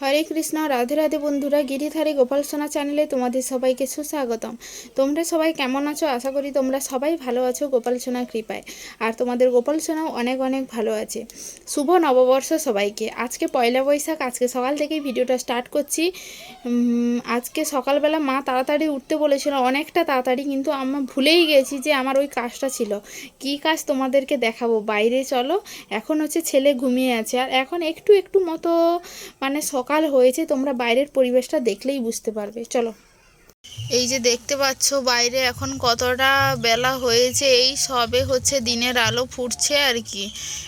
হরে কৃষ্ণ, রাধে রাধে বন্ধুরা, গিরিধারী গোপাল সোনা চ্যানেলে তোমাদের সবাইকে সুস্বাগতম। তোমরা সবাই কেমন আছো? আশা করি তোমরা সবাই ভালো আছো গোপাল সোনার কৃপায়। আর তোমাদের গোপাল সোনাও অনেক অনেক ভালো আছে। শুভ নববর্ষ সবাইকে। আজকে পয়লা বৈশাখ, আজকে সকাল থেকেই ভিডিওটা স্টার্ট করছি। আজকে সকালবেলা মা তাড়াতাড়ি উঠতে বলেছিল, অনেকটা তাড়াতাড়ি, কিন্তু আমি ভুলেই গেছি যে আমার ওই কাজটা ছিল। কি কাজ তোমাদেরকে দেখাবো? বাইরে চলো, এখন হচ্ছে ছেলে ঘুমিয়ে আছে। আর এখন একটু একটু মতো মানে সকাল হয়েছে, তোমরা বাইরের পরিবেশটা দেখলেই বুঝতে পারবে। চলো। এই যে দেখতে পাচ্ছ, বাইরে এখন কতটা বেলা হয়েছে, এই সবে হচ্ছে দিনের আলো ফুটছে আর কি।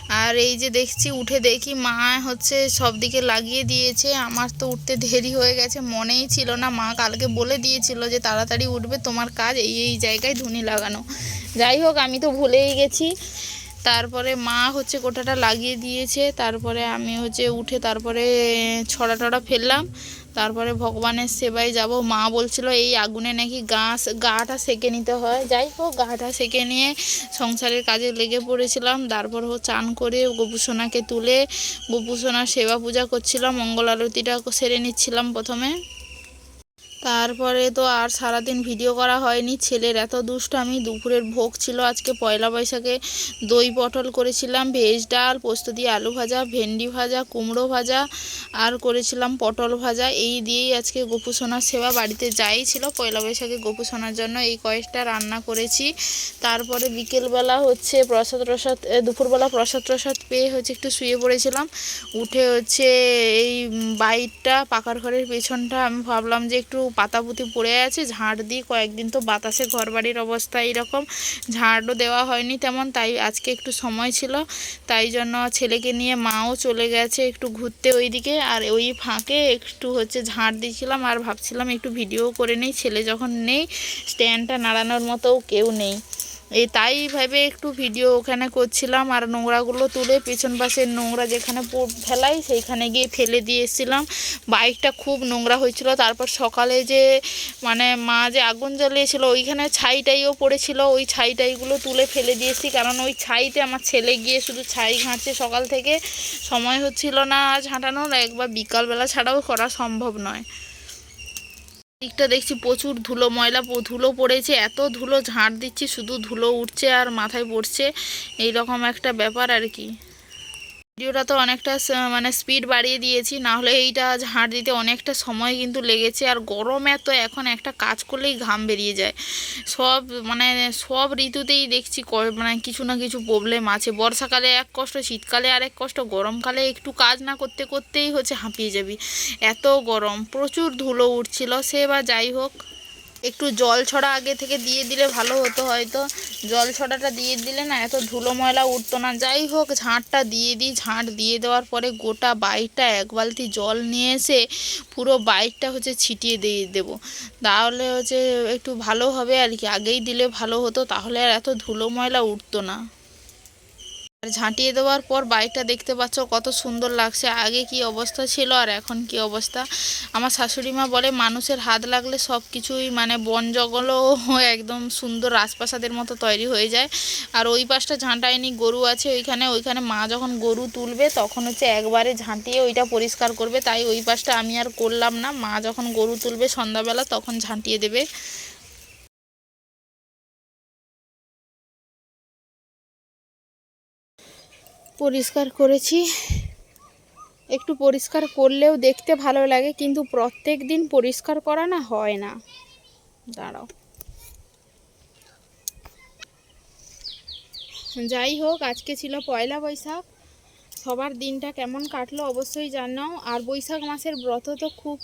আর এই যে দেখছি, উঠে দেখি মা হচ্ছে সব দিকে লাগিয়ে দিয়েছে। আমার তো উঠতে দেরি হয়ে গেছে, মনেই ছিল না। মা কালকে বলে দিয়েছিল যে তাড়াতাড়ি উঠবে, তোমার কাজ এই এই জায়গায় ধুনি লাগানো। যাই হোক, আমি তো ভুলেই গেছি। তারপরে মা হচ্ছে কোটাটা লাগিয়ে দিয়েছে, তারপরে আমি হচ্ছে উঠে তারপরে ছড়া টড়া ফেললাম, তারপরে ভগবানের সেবায় যাব। মা বলছিল, এই আগুনে নাকি গা গাটা সেকে নিতে হয়। যাই হোক, গাটা সেকে নিয়ে সংসারের কাজে লেগে পড়েছিলাম। তারপর হো চান করে গোপুসোনাকে তুলে গোপুসোনার সেবা পূজা করছিলাম মঙ্গল আরতিটা সেরে নিচ্ছিলাম প্রথমে। তারপরে তো আর সারাদিন ভিডিও করা হয়নি। ছেলের এত দুষ্টামি, দুপুরের ভোগ ছিল আজকে পয়লা বৈশাখে। দই পটল করেছিলাম, ভেজ ডাল, পোস্ত দিয়ে আলু ভাজা, ভেন্ডি ভাজা, কুমড়ো ভাজা, আর করেছিলাম পটল ভাজা। এই দিয়েই আজকে গোপু সোনার সেবা। বাড়িতে যাই ছিল পয়লা বৈশাখে গোপু সোনার জন্য। এই কয়েকটা রান্না করেছি। তারপরে বিকেলবেলা হচ্ছে প্রসাদ প্রসাদ দুপুরবেলা প্রসাদ প্রসাদ পেয়ে হচ্ছে একটু শুয়ে পড়েছিলাম। উঠে হচ্ছে এই বাইরটা, পাকার ঘরের পেছনটা। আমি ভাবলাম যে একটু পাতাপুতি পড়ে আছে, ঝাঁট দিই কয়েকদিন তো বাতাসে ঘর বাড়ির অবস্থা এইরকম। ঝাঁটও দেওয়া হয়নি তেমন, তাই আজকে একটু সময় ছিল। তাই জন্য ছেলেকে নিয়ে মাও চলে গেছে একটু ঘুরতে ওইদিকে। আর ওই ফাঁকে একটু হচ্ছে ঝাঁট দিয়েছিলাম আর ভাবছিলাম একটু ভিডিও করে নেই। ছেলে যখন নেই, স্ট্যান্ডটা নাড়ানোর মতো কেউ নেই। এই তাই ভেবে একটু ভিডিও ওখানে করছিলাম আর নোংরাগুলো তুলে পেছন পাশের নোংরা যেখানে ফেলাই সেইখানে গিয়ে ফেলে দিয়ে এসেছিলাম। বাইকটা খুব নোংরা হয়েছিল। তারপর সকালে যে মানে মা যে আগুন জ্বালিয়েছিল, ওইখানে ছাইটাইও পড়েছিল। ওই ছাইটাইগুলো তুলে ফেলে দিয়েছি। কারণ ওই ছাইতে আমার ছেলে গিয়ে শুধু ছাই ঘাঁটছে সকাল থেকে। সময় হচ্ছিল না আজ হাঁটানোর। একবার বিকালবেলা ছাড়াও করা সম্ভব নয়। দিকটা দেখছি প্রচুর ধুলো, ময়লা ধুলো পড়েছে, এত ধুলো ঝাঁট দিচ্ছি, শুধু ধুলো উঠছে আর মাথায় পড়ছে এই রকম একটা ব্যাপার আর কি। ভিডিওটা তো অনেকটা মানে স্পিড বাড়িয়ে দিয়েছি না হলে এইটা ঝাঁট দিতে অনেকটা সময় কিন্তু লেগেছে, আর গরম এত, এখন একটা কাজ করলেই ঘাম বেরিয়ে যায়। সব মানে সব ঋতুতেই দেখছি মানে কিছু না কিছু প্রবলেম আছে। বর্ষাকালে এক কষ্ট, শীতকালে আর এক কষ্ট, গরমকালে একটু কাজ না করতে করতেই হচ্ছে হাঁপিয়ে যাবি। এত গরম, প্রচুর ধুলো উঠছিল, সে বা যাই হোক। একটু জল ছড়া আগে থেকে দিয়ে দিলে ভালো হতো হয়তো। জল ছড়াটা দিয়ে দিলে না এত ধুলো ময়লা উঠতো না। যাই হোক, ঝাঁটটা দিয়ে দিই। ঝাঁট দিয়ে দেওয়ার পরে গোটা বাইকটা এক বালতি জল নিয়ে এসে পুরো বাইকটা হচ্ছে ছিটিয়ে দিয়ে দেব। তাহলে হচ্ছে একটু ভালো হবে আর কি। আগেই দিলে ভালো হতো, তাহলে আর এত ধুলো ময়লা উঠতো না। আর ঝাঁটিয়ে দেওয়ার পর বাইকটা দেখতে পাচ্ছ কত সুন্দর লাগছে। আগে কি অবস্থা ছিল আর এখন কি অবস্থা? আমার শাশুড়ি মা বলে, মানুষের হাত লাগলে সব কিছুই মানে বন জঙ্গলও একদম সুন্দর রাজপ্রাসাদের মতো তৈরি হয়ে যায়। আর ওই পাশটা ঝাঁটায়নি গরু আছে ওইখানে। ওইখানে মা যখন গরু তুলবে, তখন হচ্ছে একবারে ঝাঁটিয়ে ওইটা পরিষ্কার করবে। তাই ওই পাশটা আমি আর করলাম না। মা যখন গরু তুলবে সন্ধ্যাবেলা, তখন ঝাঁটিয়ে দেবে। পরিষ্কার করেছি। একটু পরিষ্কার করলেও দেখতে ভালো লাগে, কিন্তু প্রত্যেক দিন পরিষ্কার করা না হয় না। দাঁড়াও। যাই হোক, আজকে ছিল পয়লা বৈশাখ। সবার দিনটা কেমন কাটলো অবশ্যই জানাও। আর বৈশাখ মাসের ব্রত তো খুব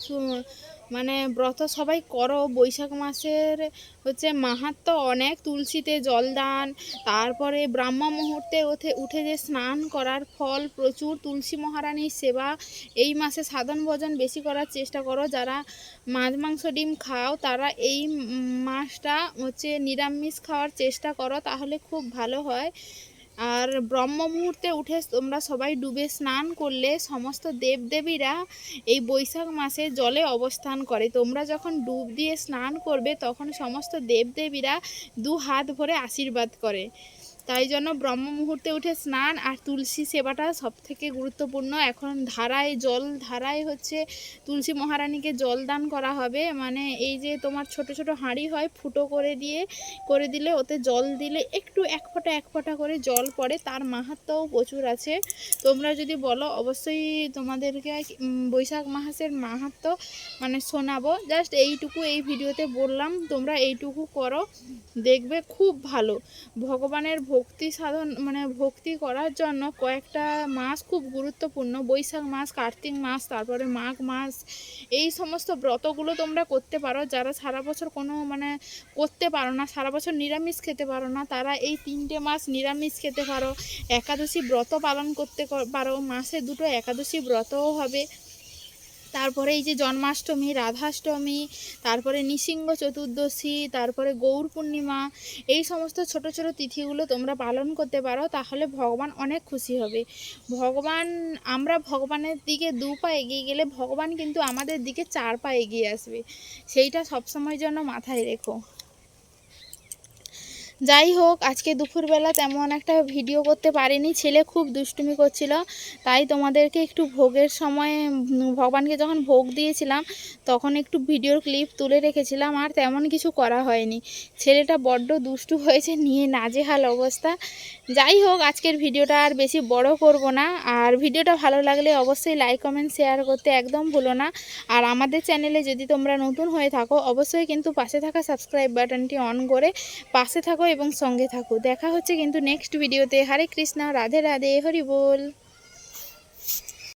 মানে ব্রত সবাই করো। বৈশাখ মাসের হচ্ছে মাহাত্ম্য অনেক। তুলসীতে জলদান তারপরে ব্রাহ্ম মুহূর্তে ওঠে উঠে যে স্নান করার ফল প্রচুর। তুলসী মহারানীর সেবা, এই মাসে সাধন ভোজন বেশি করার চেষ্টা করো। যারা মাছ, মাংস, ডিম খাও, তারা এই মাসটা হচ্ছে নিরামিষ খাওয়ার চেষ্টা করো, তাহলে খুব ভালো হয়। আর ব্রহ্ম মুহূর্তে উঠে তোমরা সবাই ডুবে স্নান করলে সমস্ত দেবদেবীরা এই বৈশাখ মাসে জলে অবস্থান করে। তোমরা যখন ডুব দিয়ে স্নান করবে, তখন সমস্ত দেবদেবীরা দু হাত ভরে আশীর্বাদ করে। তাই জন্য ব্রহ্ম মুহূর্তে উঠে স্নান আর তুলসী সেবাটা সব থেকে গুরুত্বপূর্ণ। এখন ধারায় জল, ধারায় হচ্ছে তুলসী মহারানীকে জল দান করা হবে। মানে এই যে তোমার ছোট ছোট হাঁড়ি হয়, ফুটো করে দিয়ে, করে দিলে ওতে জল দিলে একটু এক ফোঁটা এক ফোঁটা করে জল পড়ে, তার মাহাত্ম্যও প্রচুর আছে। তোমরা যদি বলো, অবশ্যই তোমাদেরকে বৈশাখ মাসের মাহাত্ম্য মানে শোনাবো। জাস্ট এইটুকু এই ভিডিওতে বললাম, তোমরা এইটুকু করো, দেখবে খুব ভালো। ভগবানের ভক্তি সাধন মানে ভক্তি করার জন্য কয়েকটা মাস খুব গুরুত্বপূর্ণ। বৈশাখ মাস, কার্তিক মাস, তারপরে মাঘ মাস, এই সমস্ত ব্রতগুলো তোমরা করতে পারো। যারা সারা বছর কোনো মানে করতে পারো না, সারা বছর নিরামিষ খেতে পারো না, তারা এই তিনটে মাস নিরামিষ খেতে পারো। একাদশী ব্রত পালন করতে পারো। মাসে দুটো একাদশী ব্রতও হবে। তারপরে এই যে জন্মাষ্টমী, রাধাষ্টমী, তারপরে নৃসিংহ চতুর্দশী, তারপরে গৌর পূর্ণিমা, এই সমস্ত ছোট ছোট তিথিগুলো তোমরা পালন করতে পারো, তাহলে ভগবান অনেক খুশি হবে। ভগবান, আমরা ভগবানের দিকে দু পা এগিয়ে গেলে ভগবান কিন্তু আমাদের দিকে চার পা এগিয়ে আসবে। সেইটা সবসময় জন্য মাথায় রেখো। যাই হোক, আজকে দুপুরবেলা তেমন একটা ভিডিও করতে পারিনি। ছেলে খুব দুষ্টুমি করছিল, তাই তোমাদেরকে একটু ভোগের সময় ভগবানকে যখন ভোগ দিয়েছিলাম, তখন একটু ভিডিওর ক্লিপ তুলে রেখেছিলাম, আর তেমন কিছু করা হয়নি। ছেলেটা বড্ড দুষ্টু হয়েছে, নিয়ে নাজেহাল অবস্থা। যাই হোক, আজকের ভিডিওটা আর বেশি বড় করব না। আর ভিডিওটা ভালো লাগলে অবশ্যই লাইক, কমেন্ট, শেয়ার করতে একদম ভুলো না। আর আমাদের চ্যানেলে যদি তোমরা নতুন হয়ে থাকো, অবশ্যই কিন্তু পাশে থাকা সাবস্ক্রাইব বাটনটি অন করে পাশে থাকো এবং সঙ্গে থাকো। দেখা হচ্ছে কিন্তু নেক্সট ভিডিওতে হরে কৃষ্ণ রাধে রাধে হরি বল।